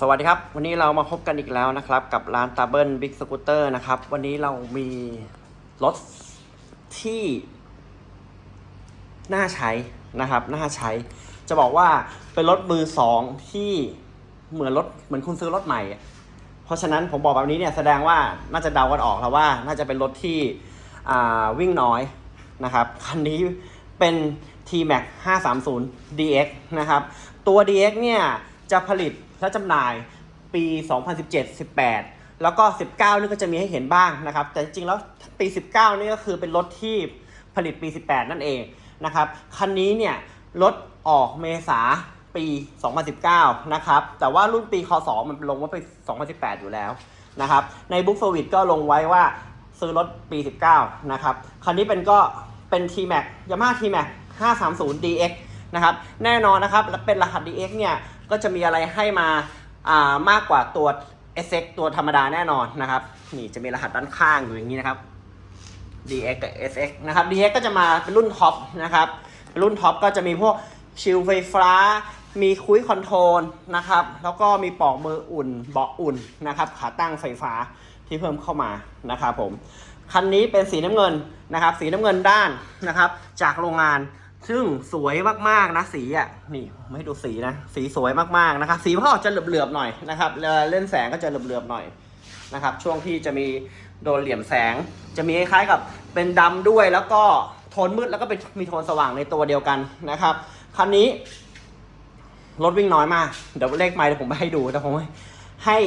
สวัสดีครับ วันนี้เรามาพบกันอีกแล้วนะครับ กับร้านตาเบิลบิ๊กสกูตเตอร์นะครับ วันนี้เรามีรถที่ น่าใช้นะครับ น่าใช้ จะบอกว่าเป็นรถมือสองที่เหมือนรถเหมือนคุณซื้อรถใหม่ เพราะฉะนั้นผมบอกแบบนี้เนี่ยแสดงว่าน่าจะเดากันออกแล้วว่า น่าจะเป็นรถที่วิ่งน้อยนะครับคันนี้เป็น T-Max 530 DX นะครับ ตัว DX เนี่ยจะผลิต และจำหน่ายปี 2017-18 แล้วก็ 19 นี่ก็จะมีให้เห็นบ้างนะครับ แต่จริงๆแล้วปี 19 นี่ก็คือเป็นรถที่ผลิตปี 18 นั่นเองนะครับ คันนี้เนี่ยรถออกเมษาปี 2019 นะครับ แต่ว่ารุ่นปีคศมันลงว่าไป2018 อยู่แล้วนะครับ ในบุ๊ก e วิ c ก็ลงไว้ว่าซื้อรถปี 19 นะครับ คันนี้เป็นก็เป็น T-Max Yamaha T-Max 530 DX นะครับ แน่นอนนะครับ และเป็นรหัส DX เนี่ย ก็จะมีอะไรให้มาอ่ามากกว่าตัว SX ตัวธรรมดาแน่นอนนะครับ นี่จะมีรหัสด้านข้างอยู่อย่างนี้นะครับ DX กับ SX นะครับ DX ก็จะมาเป็นรุ่นท็อปนะครับรุ่นท็อปก็จะมีพวกชิลไฟฟ้า มีคุยคอนโทรลนะครับ แล้วก็มีปอกมืออุ่นเบาะอุ่นนะครับ ขาตั้งไฟฟ้าที่เพิ่มเข้ามานะครับผม คันนี้เป็นสีน้ำเงินนะครับ สีน้ำเงินด้านนะครับ จากโรงงาน ซึ่งสวยมากๆนะสีอะนี่ไม่ดูสีนะ สีสวยมากๆนะครับ สีเขาอจะเหลือบๆหน่อยนะครับเล่นแสงก็จะเหลือบๆหน่อยนะครับ ช่วงที่จะมีโดนเหลี่ยมแสง จะมีคล้ายๆกับเป็นดำด้วยแล้วก็โทนมืดแล้วก็เป็นมีโทนสว่างในตัวเดียวกันนะครับคันนี้รถวิ่งน้อยมาก เดี๋ยวเลขไมล์เดี๋ยวผมไปให้ดูแต่ผมให้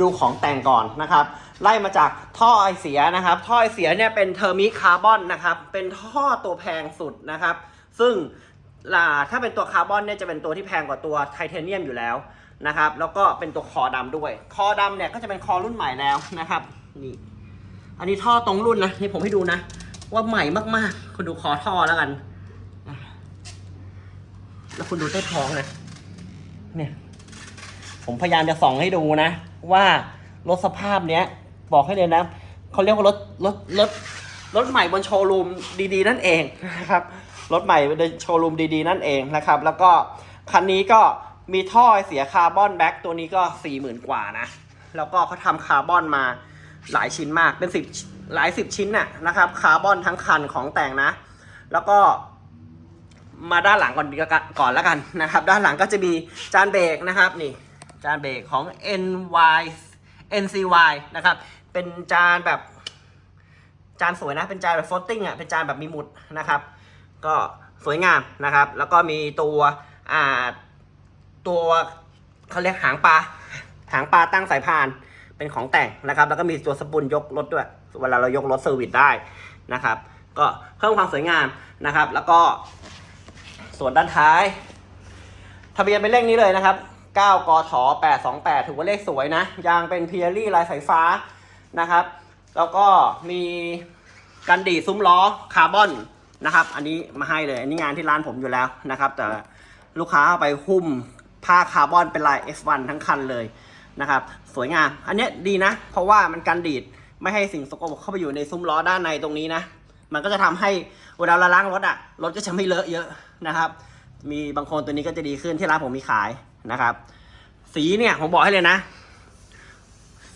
ดูของแต่งก่อนนะครับ ไล่มาจากท่อไอเสียนะครับ ท่อไอเสียเนี่ยเป็นเทอร์มิคาร์บอนนะครับ เป็นท่อตัวแพงสุดนะครับ ซึ่งถ้าเป็นตัวคาร์บอนเนี่ยจะเป็นตัวที่แพงกว่าตัวไทเทเนียมอยู่แล้วนะครับแล้วก็เป็นตัวคอดำด้วย คอดำเนี่ยก็จะเป็นคอรุ่นใหม่แล้วนะครับนี่อันนี้ท่อตรงรุ่นนะนี่ผมให้ดูนะ ว่าใหม่มากๆ คุณดูคอท่อแล้วกัน แล้วคุณดูใต้ท้องนะเนี่ยผมพยายามจะส่องให้ดูนะ ว่ารถสภาพเนี้ย บอกให้เลยนะเขาเรียกว่ารถรถรถรถใหม่บนโชว์รูมดีๆ นั่นเองนะครับ รถใหม่บนโชว์รูมดีๆ นั่นเองนะครับ แล้วก็คันนี้ก็มีท่อเสียคาร์บอนแบ็กตัวนี้ก็สี่หมื่นกว่านะ แล้วก็เขาทำคาร์บอนมาหลายชิ้นมากเป็นสิบหลายสิบชิ้นน่ะนะครับคาร์บอนทั้งคันของแต่งนะ แล้วก็มาด้านหลังก่อนก่อนแล้วกันนะครับ ด้านหลังก็จะมีจานเบรกนะครับนี่จานเบรกของ NY NCY นะครับ เป็นจานแบบจานสวยนะ เป็นจานแบบ floating อะ เป็นจานแบบมีหมุดนะครับ ก็สวยงามนะครับ แล้วก็มีตัวอ่าตัวเขาเรียกหางปลาหางปลาตั้งสายพานเป็นของแต่งนะครับ แล้วก็มีตัวสปูนยกรถด้วย เวลาเรายกรถเซอร์วิสได้นะครับ ก็เพิ่มความสวยงามนะครับ แล้วก็ส่วนด้านท้าย ทะเบียนเป็นเลขนี้เลยนะครับ 9กท828 ถือว่าเลขสวยนะ ยางเป็นพีเอรี่ลายสายฟ้านะครับ แล้วก็มีกันดีซุ้มล้อคาร์บอน นะครับ อันนี้มาให้เลย อันนี้งานที่ร้านผมอยู่แล้วนะครับ แต่ลูกค้าเอาไปหุ้มผ้าคาร์บอนเป็นลาย F1 ทั้งคันเลยนะครับ สวยงาม อันเนี้ยดีนะ เพราะว่ามันกันดีดไม่ให้สิ่งสกปรกเข้าไปอยู่ในซุ้มล้อด้านในตรงนี้นะ มันก็จะทำให้เวลาเราล้างรถอะรถก็จะไม่เลอะเยอะนะครับ มีบางคนตัวนี้ก็จะดีขึ้นที่ร้านผมมีขายนะครับ สีเนี่ยผมบอกให้เลยนะ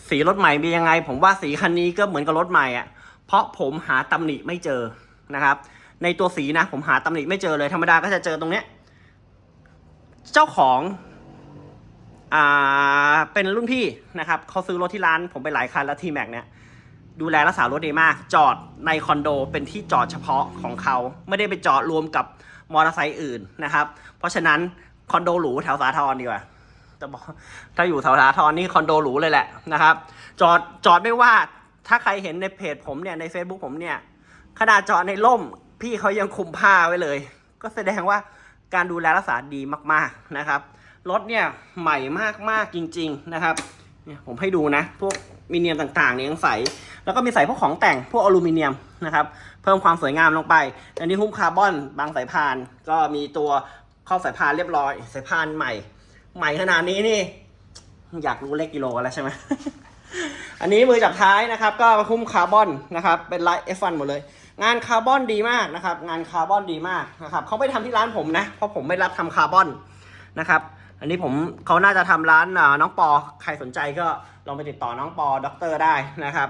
สีรถใหม่เป็นยังไง ผมว่าสีคันนี้ก็เหมือนกับรถใหม่อะเพราะผมหาตำหนิไม่เจอนะครับ ในตัวสีนะ ผมหาตำหนิไม่เจอเลยธรรมดาก็จะเจอตรงเนี้ยเจ้าของอ่าเป็นรุ่นพี่นะครับเขาซื้อรถที่ร้านผมไปหลายคันแล้วทีแม็กเนี่ยดูแลรักษารถดีมาก จอดในคอนโดเป็นที่จอดเฉพาะของเขา ไม่ได้ไปจอดรวมกับมอเตอร์ไซค์อื่นนะครับ เพราะฉะนั้นคอนโดหรูแถวสาทรดีกว่าจะบอกถ้าอยู่แถวสาทรนี่คอนโดหรูเลยแหละนะครับ จอดจอดไม่ว่าถ้าใครเห็นในเพจผมเนี่ยใน Facebook ผมเนี่ยขนาดจอดในร่ม พี่เขายังคุมผ้าไว้เลย ก็แสดงว่าการดูแลรักษาดีมากๆนะครับ รถเนี่ยใหม่มากๆจริง ๆนะครับ เนี่ยผมให้ดูนะ พวกมิเนียมต่างๆเนี่ยยังใส แล้วก็มีใส่พวกของแต่งพวกอลูมิเนียมนะครับ เพิ่มความสวยงามลงไป อันนี้หุ้มคาร์บอนบางสายพาน ก็มีตัวเข้าสายพานเรียบร้อย สายพานใหม่ ใหม่ขนาดนี้นี่ อยากรู้เลขกิโลแล้วใช่ไหมอันนี้มือจับท้ายนะครับ ก็หุ้มคาร์บอนนะครับ เป็นลาย F1 หมดเลย งานคาร์บอนดีมากนะครับ งานคาร์บอนดีมากนะครับเขาไม่ทำที่ร้านผมนะ เพราะผมไม่รับทำคาร์บอนนะครับ อันนี้ผมเขาน่าจะทำร้านน้องปอ ใครสนใจก็ลองไปติดต่อน้องปอด็อกเตอร์ได้นะครับ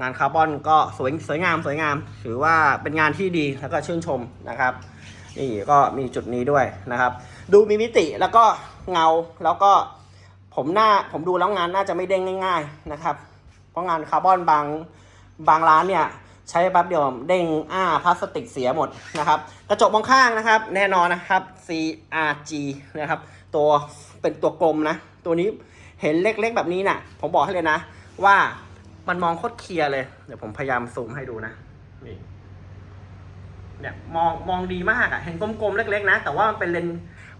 งานคาร์บอนก็สวยสวยงามสวยงาม ถือว่าเป็นงานที่ดีแล้วก็ชื่นชมนะครับนี่ก็มีจุดนี้ด้วยนะครับ ดูมีมิติแล้วก็เงาแล้วก็ผมหน้าผมดูแล้วงานน่าจะไม่เด้งง่าย ๆนะครับ เพราะงานคาร์บอนบางบางร้านเนี่ย ใช้แป๊บเดียวเด้งอ้าพลาสติกเสียหมดนะครับ กระจกมองข้างนะครับ แน่นอนนะครับ CRG นะครับ ตัวเป็นตัวกลมนะ ตัวนี้เห็นเล็กๆแบบนี้นะ่ะ ผมบอกให้เลยนะ ว่ามันมองโคตรเคลียร์เลย เดี๋ยวผมพยายามซูมให้ดูนะนี่เนี่ยมองมองดีมากอะ่ะ เห็นกลมๆเล็ก ๆ นะ แต่ว่ามันเป็นเลน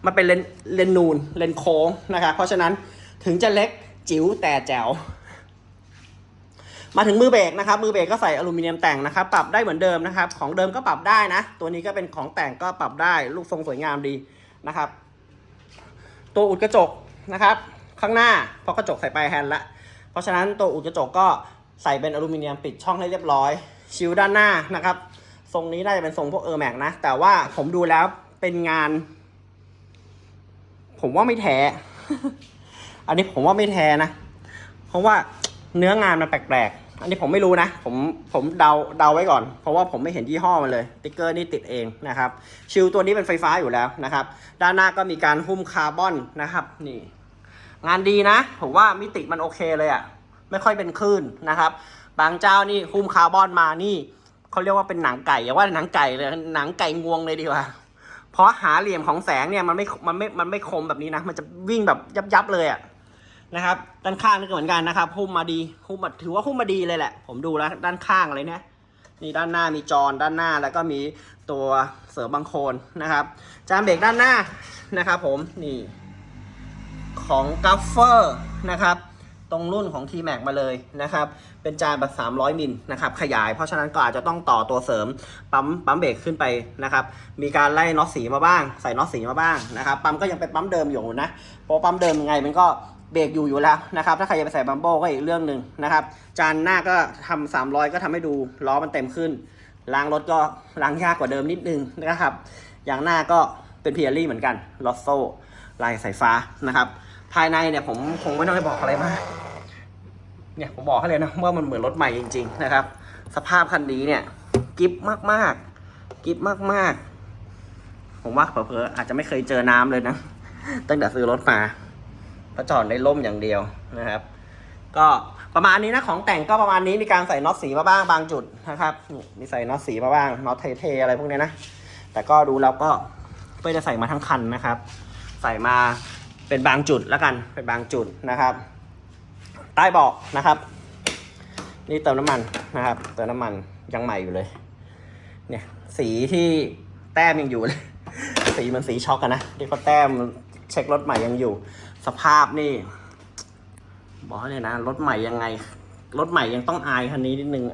มันเป็นเลนเลนนูนเลนโค้งนะครับเพราะฉะนั้นถึงจะเล็กจิ๋วแต่แจ๋ว มาถึงมือเบรกนะครับมือเบรกก็ใส่อลูมิเนียมแต่งนะครับปรับได้เหมือนเดิมนะครับ ของเดิมก็ปรับได้นะ ตัวนี้ก็เป็นของแต่งก็ปรับได้ลูกทรงสวยงามดีนะครับ ตัวอุดกระจกนะครับ ข้างหน้าเพราะกระจกใส่ปลายแฮนด์ละเพราะฉะนั้นตัวอุดกระจกก็ใส่เป็นอลูมิเนียมปิดช่องให้เรียบร้อย ชิลด้านหน้านะครับ ทรงนี้น่าจะเป็นทรงพวกเออร์แม็กนะ แต่ว่าผมดูแล้วเป็นงาน ผมว่าไม่แท้ อันนี้ผมว่าไม่แท้นะ เพราะว่า เนื้องานมันแปลกๆ อันนี้ผมไม่รู้นะ ผมผมเดาเดาไว้ก่อน เพราะว่าผมไม่เห็นยี่ห้อมันเลย ติ๊กเกอร์นี่ติดเองนะครับ ชิลตัวนี้เป็นไฟฟ้าอยู่แล้วนะครับ ด้านหน้าก็มีการหุ้มคาร์บอนนะครับ นี่ งานดีนะ ผมว่ามิติมันโอเคเลยอะ่ะ ไม่ค่อยเป็นคลื่นนะครับ บางเจ้านี่หุ้มคาร์บอนมานี่เขาเรียกว่าเป็นหนังไก่อย่าว่าหนังไก่เลย หนังไก่งวงเลยดีกว่าเพราะหาเหลี่ยมของแสงเนี่ยมันไม่ มันไม่ มันไม่คมแบบนี้นะ มันจะวิ่งแบบยับยับๆเลยอะ่ะ นะครับ ด้านข้างนี่ก็เหมือนกันนะครับหุ้มมาดีหุ้มมาถือว่าหุ้มมาดีเลยแหละ ผมดูแล้วด้านข้างเลยเนี่ยนี่ด้านหน้ามีจอนด้านหน้าแล้วก็มีตัวเสริมบังโคลนนะครับ จานเบรกด้านหน้านะครับ ผมนี่ ของกัฟเฟอร์นะครับ ตรงรุ่นของ T-Max มาเลยนะครับ เป็นจานแบบ 300 มิลนะครับ ขยายเพราะฉะนั้นก็อาจจะต้องต่อตัวเสริมปั๊มปั๊มเบรกขึ้นไปนะครับ มีการไล่น็อตสีมาบ้าง ใส่น็อตสีมาบ้างนะครับปั๊มก็ยังเป็นปั๊มเดิมอยู่นะเพราะปั๊มเดิมยังไงมันก็ เบรกอยู่อยู่แล้วนะครับ ถ้าใครจะไปใส่บัมโบก็อีกเรื่องหนึ่งนะครับ จานหน้าก็ทำ300 ก็ทำให้ดูล้อมันเต็มขึ้น ล้างรถก็ล้างยากกว่าเดิมนิดนึงนะครับ อย่างหน้าก็เป็นเพียรี่เหมือนกันลอสโซลายสายฟ้านะครับ ภายในเนี่ยผมคงไม่ต้องไปบอกอะไรมากเนี่ยผมบอกให้เลยนะว่ามันเหมือนรถใหม่จริง ๆ นะครับ สภาพคันนี้เนี่ยกิฟมากๆกิฟมากๆ ผมว่าเผลอๆอาจจะไม่เคยเจอน้ำเลยนะ ตั้งแต่ซื้อรถมา ก็จอดในร่มอย่างเดียวนะครับ ก็ประมาณนี้นะของแต่งก็ประมาณนี้มีการใส่น็อตสีมาบ้างบางจุดนะครับมีใส่น็อตสีมาบ้างน็อตเทๆอะไรพวกนี้นะ แต่ก็ดูแล้วก็ไม่ได้ใส่มาทั้งคันนะครับ ใส่มาเป็นบางจุดแล้วกันเป็นบางจุดนะครับ ใต้เบาะนะครับ นี่เติมน้ำมันนะครับ เติมน้ำมันยังใหม่อยู่เลย เนี่ยสีที่แต้มยังอยู่เลย สีมันสีช็อกกันนะที่เขาแต้มเช็ครถใหม่ยังอยู่ สภาพนี่ บอกเลยนะรถใหม่ยังไง รถใหม่ยังต้องอายคันนี้นิดนึง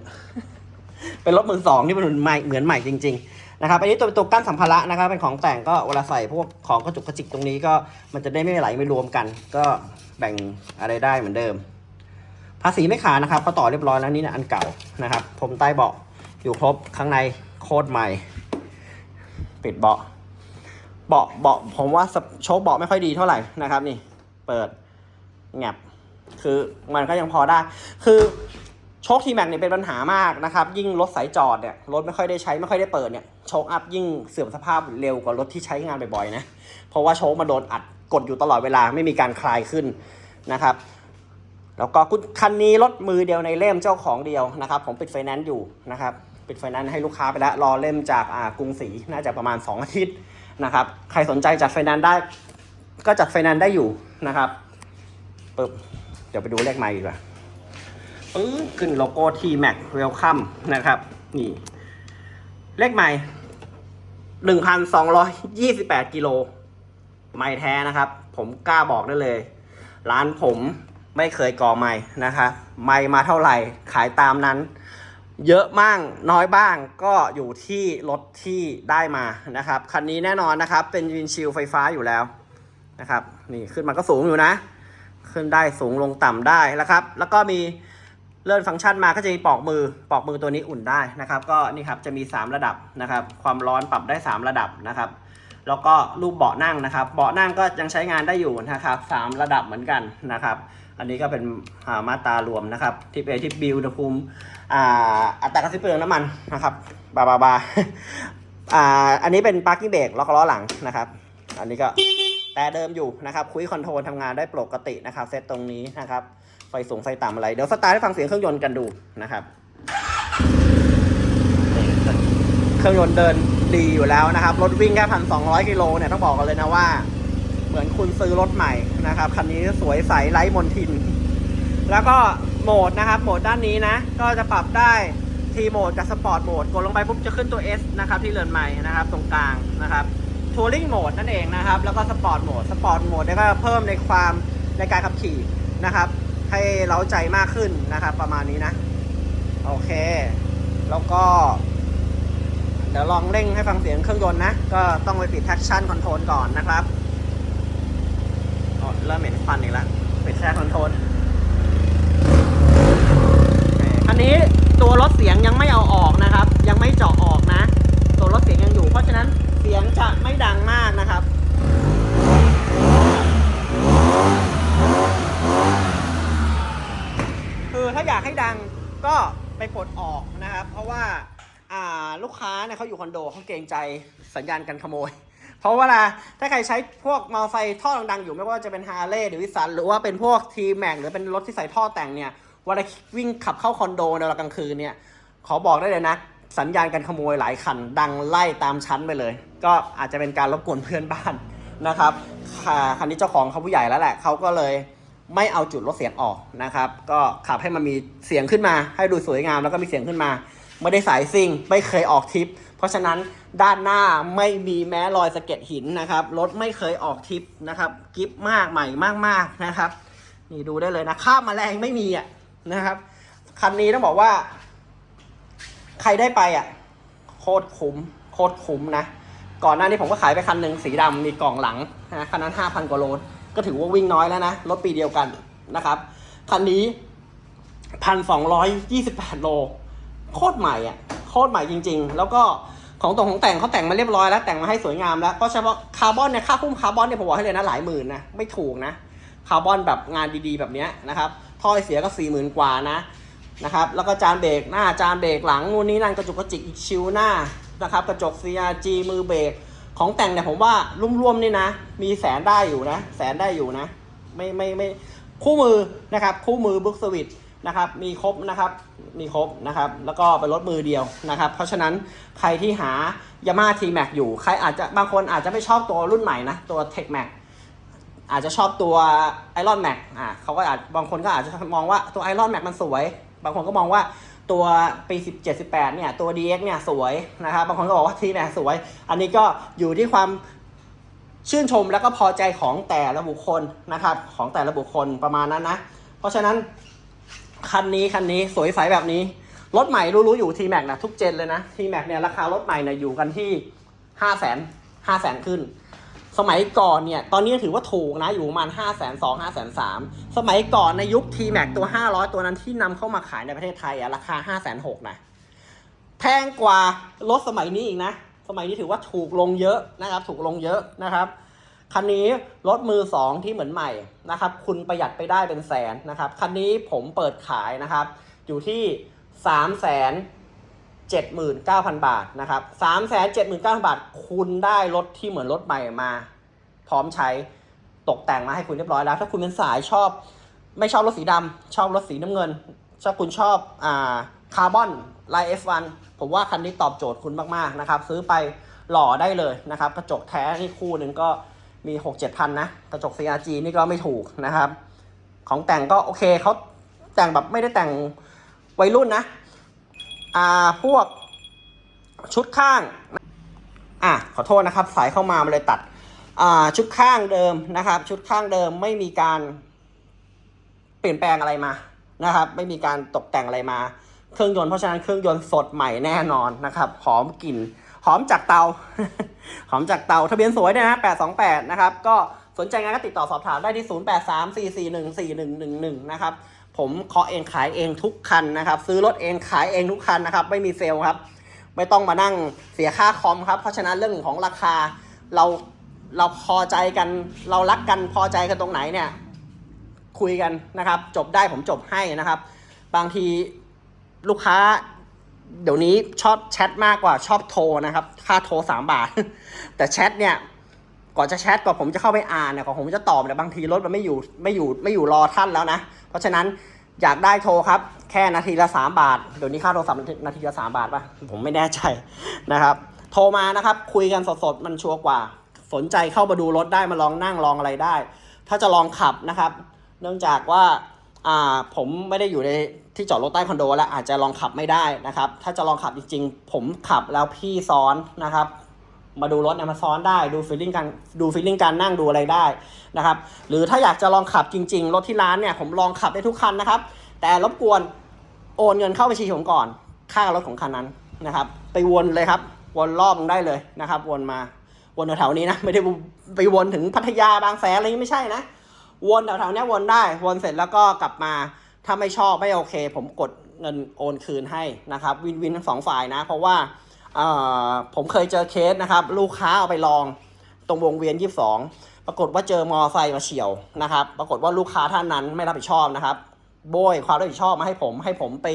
เป็นรถมือสองที่มันใหม่เหมือนใหม่จริง ๆ นะครับอันนี้ตัวตัวกั้นสัมภาระนะครับ เป็นของแต่งก็เวลาใส่พวกของกระจุกกระจิกตรงนี้ก็มันจะได้ไม่ไหลไม่รวมกัน ก็แบ่งอะไรได้เหมือนเดิม ภาษีไม่ขาดนะครับเขาต่อเรียบร้อยแล้วนี่นะอันเก่านะครับผมใต้เบาะอยู่ครบข้างในโคตรใหม่ ปิดเบาะเบาะเบาะผมว่าโชคเบาะไม่ค่อยดีเท่าไหร่นะครับนี่ เปิดแงบคือมันก็ยังพอได้ คือโชคทีแม็กเนี่ยเป็นปัญหามากนะครับ ยิ่งรถสายจอดเนี่ยรถไม่ค่อยได้ใช้ไม่ค่อยได้เปิดเนี่ยโชคอัพยิ่งเสื่อมสภาพเร็วกว่ารถที่ใช้งานบ่อยๆนะเพราะว่าโชคมาโดนอัดกดอยู่ตลอดเวลาไม่มีการคลายขึ้นนะครับ แล้วก็คันนี้รถมือเดียวในเล่มเจ้าของเดียวนะครับ ผมปิดไฟแนนซ์อยู่นะครับ ปิดไฟแนนซ์ให้ลูกค้าไปแล้วรอเล่มจากกรุงศรีน่าจะประมาณ 2 อาทิตย์นะครับ ใครสนใจจัดไฟแนนซ์ได้ ก็จัดไฟแนนซ์ได้อยู่นะครับปึ๊บเดี๋ยวไปดูเลขไมล์ดีกว่าปึ๊บขึ้นโลโก้ T Max Welcome นะครับ นี่ เลขไมล์1,228กิโล ไม่แท้นะครับ ผมกล้าบอกได้เลย ร้านผมไม่เคยก่อไม่นะคะไม่มาเท่าไหร่ขายตามนั้น เยอะบ้างน้อยบ้างก็อยู่ที่รถที่ได้มานะครับ คันนี้แน่นอนนะครับ เป็นวินชิลไฟฟ้าอยู่แล้ว นะครับ นี่ขึ้นมาก็สูงอยู่นะ ขึ้นได้สูงลงต่ำได้แล้วครับ แล้วก็มีเลื่อนฟังก์ชันมาก็จะมีปอกมือ ปอกมือตัวนี้อุ่นได้นะครับ ก็นี่ครับจะมี 3 ระดับนะครับ ความร้อนปรับได้ 3 ระดับนะครับ แล้วก็รูปเบาะนั่งนะครับ เบาะนั่งก็ยังใช้งานได้อยู่นะครับสามระดับเหมือนกันนะครับ อันนี้ก็เป็นามาตรารวมนะครับ ทิปเอทิปบิอุณหภูมิอ่าอัตราการสิ้นเปลืองน้ำมันนะครับ บาบาบาอ่าอันนี้เป็นปาร์กิ้งเบรกล็อกล้อหลังนะครับ อันนี้ก็ แต่เดิมอยู่นะครับคุยคอนโทรลทำงานได้ปกตินะครับเซตตรงนี้นะครับไฟสูงไฟต่ำอะไร เดี๋ยวสตาร์ทให้ฟังเสียงเครื่องยนต์กันดูนะครับ เครื่องยนต์เดินดีอยู่แล้วนะครับ รถวิ่งแค่พันสองร้อยกิโลเนี่ยต้องบอกกันเลยนะว่า เหมือนคุณซื้อรถใหม่นะครับคันนี้สวยใสไร้มนทิน แล้วก็โหมดนะครับโหมดด้านนี้นะ ก็จะปรับได้ทีโหมดกับสปอร์ตโหมดกดลงไปปุ๊บจะขึ้นตัว S นะครับที่เรือนใหม่นะครับ ตรงกลางนะครับ ทัวริงโหมดนั่นเองนะครับ แล้วก็สปอร์ตโหมดสปอร์ตโหมดเนี่ยก็เพิ่มในความในการขับขี่นะครับ ให้เราใจมากขึ้นนะครับ ประมาณนี้นะ โอเค แล้วก็ เดี๋ยวลองเร่งให้ฟังเสียงเครื่องยนต์นะ ก็ต้องไปปิด traction control ก่อนนะครับอ๋อเริ่มเหม็นควันอีกแล้วปิด traction control อันนี้ตัวรถเสียงยังไม่เอาออกนะครับ ยังไม่เจาะออกนะ ตัวรถเสียงยังอยู่เพราะฉะนั้น สียงจะไม่ดังมากนะครับคือถ้าอยากให้ดังก็ไปปลดออกนะครับ เพราะว่าลูกค้าเนี่ยเขาอยู่คอนโดเขาเกรงใจสัญญาณการขโมย เพราะว่าถ้าใครใช้พวกมอเตอร์ไซค์ท่อดังๆอยู่ไม่ว่าจะเป็นฮาร์เลย์หรือวิสันหรือว่าเป็นพวกทีแม็กหรือเป็นรถที่ใส่ท่อแต่งเนี่ยเวลาวิ่งขับเข้าคอนโดในเวลากลางคืนเนี่ยขอบอกได้เลยนะ สัญญาณการขโมยหลายคัน ดังไล่ตามชั้นไปเลย ก็อาจจะเป็นการรบกวนเพื่อนบ้านนะครับคันนี้เจ้าของเขาผู้ใหญ่แล้วแหละเขาก็เลยไม่เอาจุดลดเสียงออกนะครับ ก็ขับให้มันมีเสียงขึ้นมา ให้ดูสวยงามแล้วก็มีเสียงขึ้นมา ไม่ได้สายซิ่งไม่เคยออกทริป เพราะฉะนั้นด้านหน้าไม่มีแม้รอยสะเก็ดหินนะครับรถไม่เคยออกทริปนะครับกิฟมากใหม่มากๆนะครับ นี่ดูได้เลยนะข้ามแมลงไม่มีอะนะครับคันนี้ต้องบอกว่า ใครได้ไปอะ โคตรคุ้ม โคตรคุ้มนะ ก่อนหน้านี้ผมก็ขายไปคันหนึ่งสีดำมีกล่องหลังนะคันนั้นห้าพันกว่าโลก็ถือว่าวิ่งน้อยแล้วนะ รถปีเดียวกันนะครับ คันนี้พันสองร้อยยี่สิบแปดโล โคตรใหม่อะ โคตรใหม่จริง ๆ แล้วก็ของตรงของแต่งเขาแต่งมาเรียบร้อยแล้วแต่งมาให้สวยงามแล้วเพราะเฉพาะคาร์บอนเนี่ยค่าพุ่มคาร์บอนเนี่ยผมบอกให้เลยนะหลายหมื่นนะไม่ถูกนะคาร์บอนแบบงานดีๆแบบเนี้ยนะครับท่อไอเสียก็สี่หมื่นกว่านะ นะครับ แล้วก็จานเบรกหน้าจานเบรกหลังนู่นนี่นั่นกระจุกกระจิกอีกชิวหน้านะครับ กระจก CRG มือเบรกของแต่งเนี่ยผมว่าร่วมๆนี่นะ มีแสนได้อยู่นะ แสนได้อยู่นะ ไม่ไม่ไม่คู่มือนะครับ คู่มือบุ๊กสวิตนะครับ มีครบนะครับ มีครบนะครับ แล้วก็เป็นรถมือเดียวนะครับ เพราะฉะนั้นใครที่หายามา T Max อยู่ ใครอาจจะบางคนอาจจะไม่ชอบตัวรุ่นใหม่นะ ตัว Tech Max อาจจะชอบตัว Iron Max อ่าเขาก็อาจบางคนก็อาจจะมองว่าตัว Iron Max มันสวย บางคนก็มองว่าตัวปี 17 18 เนี่ย ตัว DX เนี่ย สวยนะครับ บางคนก็บอกว่า T Max สวย อันนี้ก็อยู่ที่ความชื่นชมแล้วก็พอใจของแต่ละบุคคลนะครับ ของแต่ละบุคคลประมาณนั้นนะ เพราะฉะนั้น คันนี้คันนี้สวยใสแบบนี้ รถใหม่รู้ๆอยู่ทีแม็กนะทุกเจนเลยนะทีแม็กเนี่ยราคารถใหม่เนี่ยอยู่กันที่ห้าแสนห้าแสนขึ้น สมัยก่อนเนี่ยตอนนี้ถือว่าถูกนะอยู่ประมาณห้าแสนสองห้าแสามสมัยก่อนในยุค T Max ตัว 500 ตัวนั้นที่นำเข้ามาขายในประเทศไทยอะราคาห้าแสนหกนะแพงกว่ารถสมัยนี้อีกนะ สมัยนี้ถือว่าถูกลงเยอะนะครับ ถูกลงเยอะนะครับคันนี้รถมือสองที่เหมือนใหม่นะครับ คุณประหยัดไปได้เป็นแสนนะครับ คันนี้ผมเปิดขายนะครับ อยู่ที่สามแสน เจ็ดหมื่นเก้าพันบาทนะครับสามแสนเจ็ดหมื่นเก้าพันบาท คุณได้รถที่เหมือนรถใหม่มา พร้อมใช้ตกแต่งมาให้คุณเรียบร้อยแล้ว ถ้าคุณเป็นสายชอบ ไม่ชอบรถสีดำชอบรถสีน้ำเงินชอบคุณชอบอ่าคาร์บอนไลน์ F1 ผมว่าคันนี้ตอบโจทย์คุณมากๆนะครับ ซื้อไปหล่อได้เลยนะครับ กระจกแท้นี่คู่หนึ่งก็มี 6 7พันนะ กระจก CRG นี่ก็ไม่ถูกนะครับ ของแต่งก็โอเคเขาแต่งแบบไม่ได้แต่งวัยรุ่นนะ อ่าพวกชุดข้างอะขอโทษนะครับ สายเข้ามามาเลยตัดอ่าชุดข้างเดิมนะครับ ชุดข้างเดิมไม่มีการเปลี่ยนแปลงอะไรมานะครับ ไม่มีการตกแต่งอะไรมา เครื่องยนต์เพราะฉะนั้นเครื่องยนต์สดใหม่แน่นอนนะครับหอมกลิ่นหอมจากเตาหอมจากเตาทะเบียนสวยเนี่ยนะ828 นะครับ ก็สนใจงานก็ติดต่อสอบถามได้ที่ 0834414111 นะครับ ผมเคาะเองขายเองทุกคันนะครับ ซื้อรถเองขายเองทุกคันนะครับ ไม่มีเซลล์ครับ ไม่ต้องมานั่งเสียค่าคอมครับ เพราะฉะนั้นเรื่องของราคาเราเราพอใจกัน เรารักกันพอใจกันตรงไหนเนี่ย คุยกันนะครับ จบได้ผมจบให้นะครับ บางทีลูกค้าเดี๋ยวนี้ชอบแชทมากกว่าชอบโทรนะครับ ค่าโทรสามบาท แต่แชทเนี่ย ก่อนจะแชทก่อนผมจะเข้าไปอ่านเนี่ยก่อนผมจะตอบเนี่ยบางทีรถมันไม่อยู่ไม่อยู่ไม่อยู่รอท่านแล้วนะ เพราะฉะนั้นอยากได้โทรครับ แค่นาทีละสามบาท เดี๋ยวนี้ค่าโทรศัพท์นาทีละสามบาทป่ะ ผมไม่แน่ใจนะครับ โทรมานะครับ คุยกันสดๆ มันชัวร์กว่า สนใจเข้ามาดูรถได้มาลองนั่งลองอะไรได้ ถ้าจะลองขับนะครับ เนื่องจากว่าอ่าผมไม่ได้อยู่ในที่จอดรถใต้คอนโดแล้วอาจจะลองขับไม่ได้นะครับ ถ้าจะลองขับจริงๆ ผมขับแล้วพี่ซ้อนนะครับ มาดูรถเนี่ยมาซ้อนได้ดูฟีลลิ่งการดูฟีลลิ่งการนั่งดูอะไรได้นะครับหรือถ้าอยากจะลองขับจริง ๆ รถที่ร้านเนี่ยผมลองขับได้ทุกคันนะครับ แต่รบกวนโอนเงินเข้าบัญชีผมก่อน ค่ารถของคันนั้นนะครับ ไปวนเลยครับ วนรอบนึงได้เลยนะครับ วนมาวนแถวๆนี้นะไม่ได้ไปวนถึงพัทยาบางแสนอะไรอย่างนี้ไม่ใช่นะวนแถวๆนี้วนได้วนเสร็จแล้วก็กลับมาถ้าไม่ชอบไม่โอเค ผมกดเงินโอนคืนให้นะครับ วินวินทั้งสองฝ่ายนะ เพราะว่า ผมเคยเจอเคสนะครับ ลูกค้าเอาไปลองตรงวงเวียน 22 ปรากฏว่าเจอมอไซค์มาเฉียวนะครับ ปรากฏว่าลูกค้าท่านนั้นไม่รับผิดชอบนะครับ โบยความรับผิดชอบมาให้ผม ให้ผมไป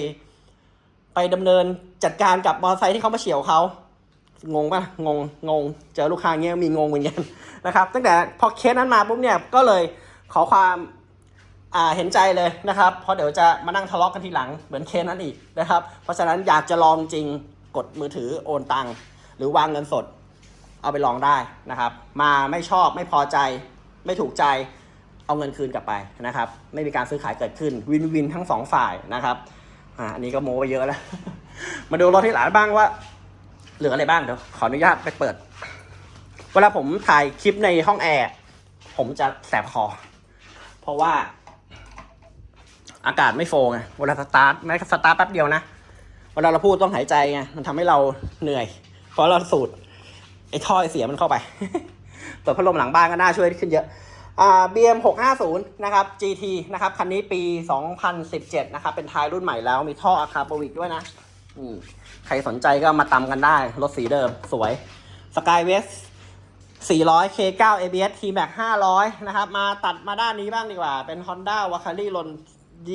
ไปดำเนินจัดการกับมอไซค์ที่เขามาเฉียวเขางงปะงงงง เจอลูกค้าเงี้ยมีงงเหมือนกันนะครับ ตั้งแต่พอเคสนั้นมาปุ๊บเนี่ยก็เลยขอความเห็นใจเลยนะครับ เพราะเดี๋ยวจะมานั่งทะเลาะกันทีหลังเหมือนเคสนั้นอีกนะครับ เพราะฉะนั้นอยากจะลองจริง กดมือถือโอนตังค์หรือวางเงินสด เอาไปลองได้นะครับ มาไม่ชอบไม่พอใจ ไม่ถูกใจเอาเงินคืนกลับไปนะครับ ไม่มีการซื้อขายเกิดขึ้นวินวินทั้งสองฝ่ายนะครับอ่าอันนี้ก็โม้ไปเยอะแล้ว มาดูรถที่หลานบ้างว่า เหลืออะไรบ้างเดี๋ยวขออนุญาตไปเปิด เวลาผมถ่ายคลิปในห้องแอร์ผมจะแสบคอ เพราะว่า อากาศไม่โฟร์ไงเวลาสตาร์ทแม้สตาร์ทแป๊บเดียวนะ เวลาเราพูดต้องหายใจไงมันทำให้เราเหนื่อย เพราะเราสูดไอ้ท่อไอเสียมันเข้าไป เปิดพัดลมหลังบ้านก็น่าช่วยขึ้นเยอะอ่า BM 650นะครับ GT นะครับ คันนี้ปี 2017 นะครับ เป็นท้ายรุ่นใหม่แล้ว มีท่ออะคาโปวิกด้วยนะนี่ใครสนใจก็มาตำกันได้ รถสีเดิมสวย Skywest 400 K9 ABS T-Max 500 นะครับ มาตัดมาด้านนี้บ้างดีกว่า เป็น Honda w a k a r i ลน D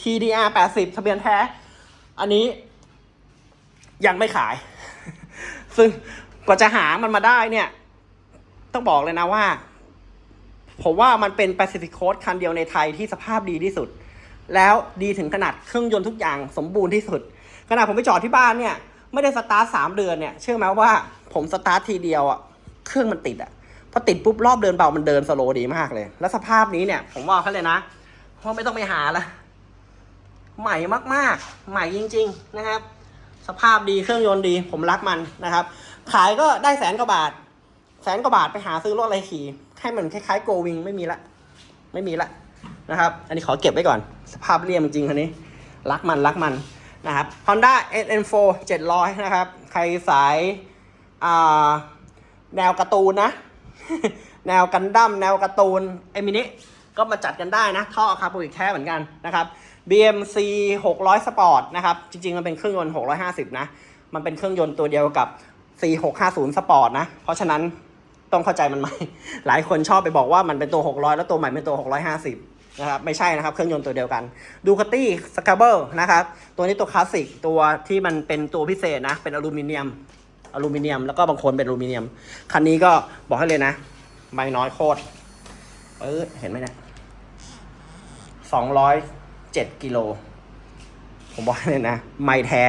TDR 80 ทะเบียนแท้ อันนี้ ยังไม่ขาย ซึ่งกว่าจะหามันมาได้เนี่ย ต้องบอกเลยนะว่า ผมว่ามันเป็น Pacific Coast คันเดียวในไทยที่สภาพดีที่สุด แล้วดีถึงขนาดเครื่องยนต์ทุกอย่างสมบูรณ์ที่สุด ขนาดผมไปจอดที่บ้านเนี่ย ไม่ได้สตาร์ทสามเดือนเนี่ย เชื่อไหมว่าผมสตาร์ททีเดียวอะเครื่องมันติดอะพอติดปุ๊บรอบเดินเบามันเดินสโลว์ดีมากเลย แล้วสภาพนี้เนี่ย ผมว่าเขาเลยนะเพราะไม่ต้องไปหาละใหม่มากๆ ใหม่จริง ๆ นะครับ สภาพดีเครื่องยนต์ดีผมรักมันนะครับ ขายก็ได้แสนกว่าบาท แสนกว่าบาทไปหาซื้อรถอะไรขี่ให้มันคล้ายๆโกวิงไม่มีละ ไม่มีละนะครับ อันนี้ขอเก็บไว้ก่อน สภาพเรียมจริงคันนี้ รักมันรักมันนะครับ Honda SN4 700 นะครับ ใครสายาแนวการ์ตูนนะ แนวกันดั้มแนวการ์ตูนเอมินิก็มาจัดกันได้นะ ท่อคาร์บอนแท้เหมือนกันนะครับ BMC 600 Sport นะครับ จริง ๆ มันเป็นเครื่องยนต์ 650 นะ มันเป็นเครื่องยนต์ตัวเดียวกับ C650 Sport นะ เพราะฉะนั้นต้องเข้าใจมันใหม่ หลายคนชอบไปบอกว่ามันเป็นตัว 600 แล้วตัวใหม่เป็นตัว 650 นะครับ ไม่ใช่นะครับ เครื่องยนต์ตัวเดียวกันดูคาตี้สคาเบิลนะครับ ตัวนี้ตัวคลาสสิก ตัวที่มันเป็นตัวพิเศษนะ เป็นอลูมิเนียม อลูมิเนียม แล้วก็บางคนเป็นอลูมิเนียม คันนี้ก็บอกให้เลยนะไม่น้อยโคตร เออเห็นไหมเนี่ยสองร้อย เจ็ดกิโล ผมบอกเลยนะ ไม่แท้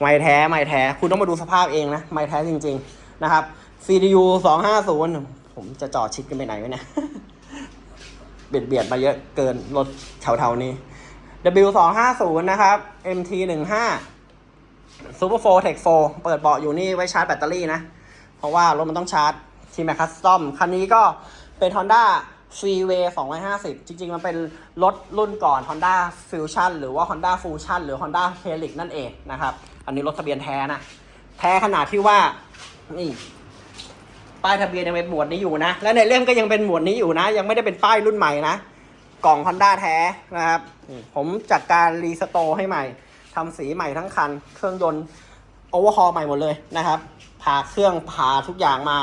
ไม่แท้ ไม่แท้ คุณต้องมาดูสภาพเองนะ ไม่แท้จริง ๆ นะครับ CDU สองห้าศูนย์ผมจะจอดชิดกันไปไหนไว้เนี่ยเบียดเบียดมาเยอะเกินรถแถวๆนี้ W สองห้าศูนย์นะครับ MT หนึ่งห้า Super 4 Tech 4เปิดเบาะอยู่นี่ไว้ชาร์จแบตเตอรี่นะ เพราะว่ารถมันต้องชาร์จ ที่แมคคัสตอม คันนี้ก็เป็น Honda Freeway 250 จริง ๆ มันเป็นรถรุ่นก่อน Honda Fusion หรือว่า Honda Fusion หรือ Honda Helix นั่นเองนะครับ อันนี้รถทะเบียนแท้นะ แท้ขนาดที่ว่า นี่ ป้ายทะเบียนยังเป็นหมวดนี้อยู่นะ และในเล่มก็ยังเป็นหมวดนี้อยู่นะ ยังไม่ได้เป็นป้ายรุ่นใหม่นะ กล่อง Honda แท้นะครับ ผมจัดการรีสโตร์ให้ใหม่ ทำสีใหม่ทั้งคัน เครื่องยนต์โอเวอร์ฮอลใหม่หมดเลยนะครับ ผ่าเครื่องผ่าทุกอย่างมา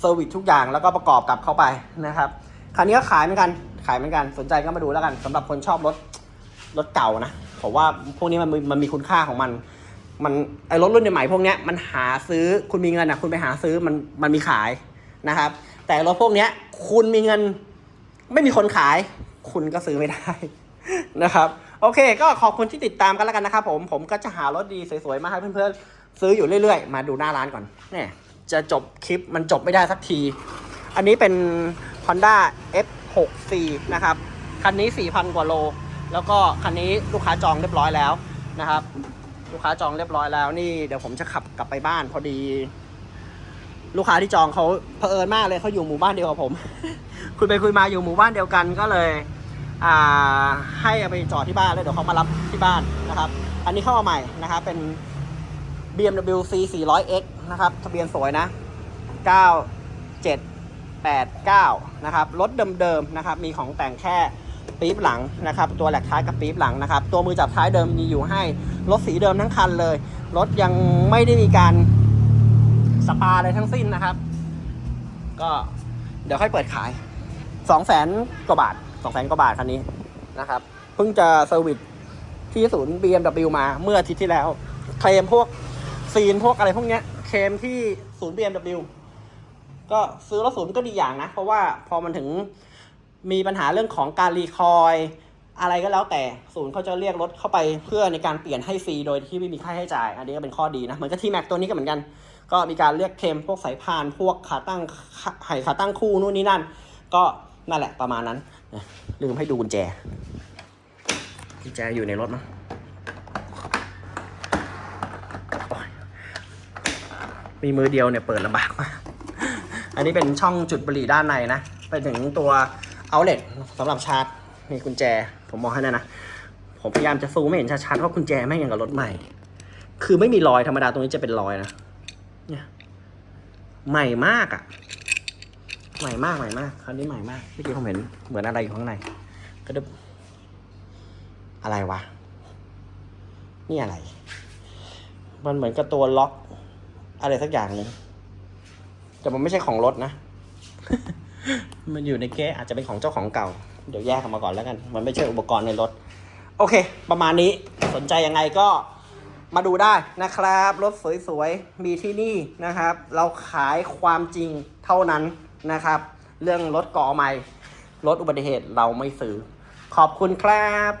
เซอร์วิสทุกอย่างแล้วก็ประกอบกลับเข้าไปนะครับ คันนี้ก็ขายเหมือนกัน ขายเหมือนกัน สนใจก็มาดูแล้วกันสำหรับคนชอบรถรถเก่านะผมว่าพวกนี้มันมันมีคุณค่าของมัน มันไอรถรุ่นใหม่พวกนี้มันหาซื้อคุณมีเงินอะคุณไปหาซื้อมันมันมีขายนะครับ แต่รถพวกนี้คุณมีเงิน ไม่มีคนขาย คุณก็ซื้อไม่ได้นะครับ โอเค ก็ขอบคุณที่ติดตามกันแล้วกันนะครับผมผมก็จะหารถดีสวยๆมาให้เพื่อนๆซื้ออยู่เรื่อยๆ มาดูหน้าร้านก่อนเนี่ยจะจบคลิปมันจบไม่ได้สักที อันนี้เป็น Honda F6C นะครับ คันนี้ 4,000 กว่าโล แล้วก็คันนี้ลูกค้าจองเรียบร้อยแล้วนะครับ ลูกค้าจองเรียบร้อยแล้วนี่เดี๋ยวผมจะขับกลับไปบ้านพอดี ลูกค้าที่จองเขาเผอิญมากเลยเขาอยู่หมู่บ้านเดียวกับผม คุยไปคุยมาอยู่หมู่บ้านเดียวกันก็เลยอ่าให้ไปจอดที่บ้านแล้วเดี๋ยวเขามารับที่บ้านนะครับ อันนี้เข้ามาใหม่นะครับ เป็น BMW C 400X นะครับ ทะเบียนสวยนะ 9789นะครับรถเดิมๆนะครับมีของแต่งแค่ปี๊บหลังนะครับตัวแหลกท้ายกับปี๊บหลังนะครับตัวมือจับท้ายเดิมมีอยู่ให้รถสีเดิมทั้งคันเลยรถยังไม่ได้มีการสปาอะไรทั้งสิ้นนะครับ ก็เดี๋ยวค่อยเปิดขาย2 0 0แสนกว่าบาท2 0 0แสนกว่าบาทคันนี้นะครับเพิ่งจะเซอร์วิสที่ศูนย์ BMW มาเมื่ออาทิตย์ที่แล้ว เคลมพวกซีนพวกอะไรพวกเนี้ยเคลมที่ศูนย์ BMW ก็ซื้อรถศูนย์ก็ดีอย่างนะ เพราะว่าพอมันถึงมีปัญหาเรื่องของการรีคอยอะไรก็แล้วแต่ศูนย์เขาจะเรียกรถเข้าไปเพื่อในการเปลี่ยนให้ฟรีโดยที่ไม่มีค่าใช้จ่าย อันนี้ก็เป็นข้อดีนะเหมือนกับที่แม็กตัวนี้ก็เหมือนกัน ก็มีการเรียกเคลมพวกสายพานพวกขาตั้งขาไห่ขาตั้งคู่นู่นนี่นั่น ก็นั่นแหละประมาณนั้นลืมให้ดูกุญแจกุญแจอยู่ในรถมั้งโอ๊ยมีมือเดียวเนี่ยเปิดลำบากมาก อันนี้เป็นช่องจุดบุหรี่ด้านในนะ ไปถึงตัวเอาเล t สำหรับชาร์จ มีกุญแจ ผมมองให้นะนะ ผมพยายามจะซูมไม่เห็นชัดๆเพราะกุญแจไม่อย่างกับรถใหม่ คือไม่มีรอยธรรมดาตรงนี้จะเป็นรอยนะ เนี่ยใหม่มากอะ่ะ ใหม่มากใหม่มากคันนี้ใหม่มากเมื่อกี้ผมเห็นเหมือนอะไรอยู่ข้างในก็ดึบอะไรวะ นี่อะไร มันเหมือนกับตัวล็อก อะไรสักอย่างหนึ่ง แต่มันไม่ใช่ของรถนะ มันอยู่ในเก๊อาจจะเป็นของเจ้าของเก่า เดี๋ยวแยกออกมาก่อนแล้วกัน มันไม่ใช่อุปกรณ์ในรถ โอเค ประมาณนี้ สนใจยังไงก็มาดูได้นะครับ รถสวยๆ มีที่นี่นะครับ เราขายความจริงเท่านั้นนะครับ เรื่องรถก่อใหม่ รถอุบัติเหตุเราไม่ซื้อ ขอบคุณครับ